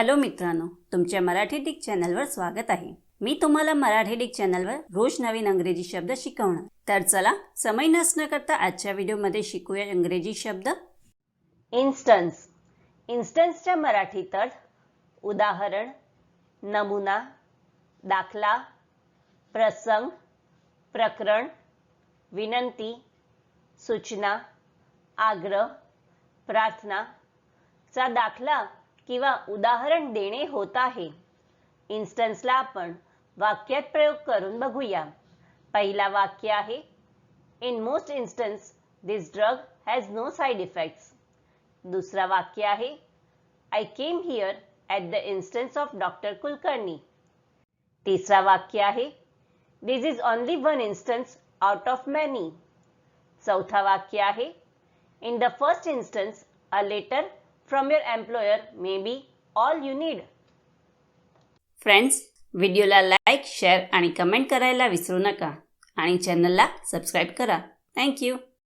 Hello मित्रांनो तुमच्या Marathi Dick चॅनलवर स्वागत आहे. मी तुम्हाला मराठी डिक चॅनलवर रोज नवीन अंग्रेजी शब्द शिकवणार. तर चला समय नसणं करता आजच्या व्हिडिओमध्ये शिकूया इंग्रजी शब्द. इन्स्टन्स इन्स्टन्सच्या मराठी तट उदाहरण नमुना दाखला प्रसंग प्रकरण विनंती सूचना आग्रह प्रार्थना चा दाखला किंवा उदाहरण देणे होत आहे. इन्स्टन्सला आपण वाक्यात प्रयोग करून बघूया. पहिला वाक्य आहे in most instance this drug has no side effects दुसरा वाक्य आहे I came here at the instance of doctor Kulkarni तिसरा वाक्य आहे this is only one instance out of many चौथा वाक्य आहे in the first instance a letter from your employer may be all you need friends व्हिडिओला like share आणि comment करायला विसरू नका. आणि चॅनलला सबस्क्राईब करा. थँक्यू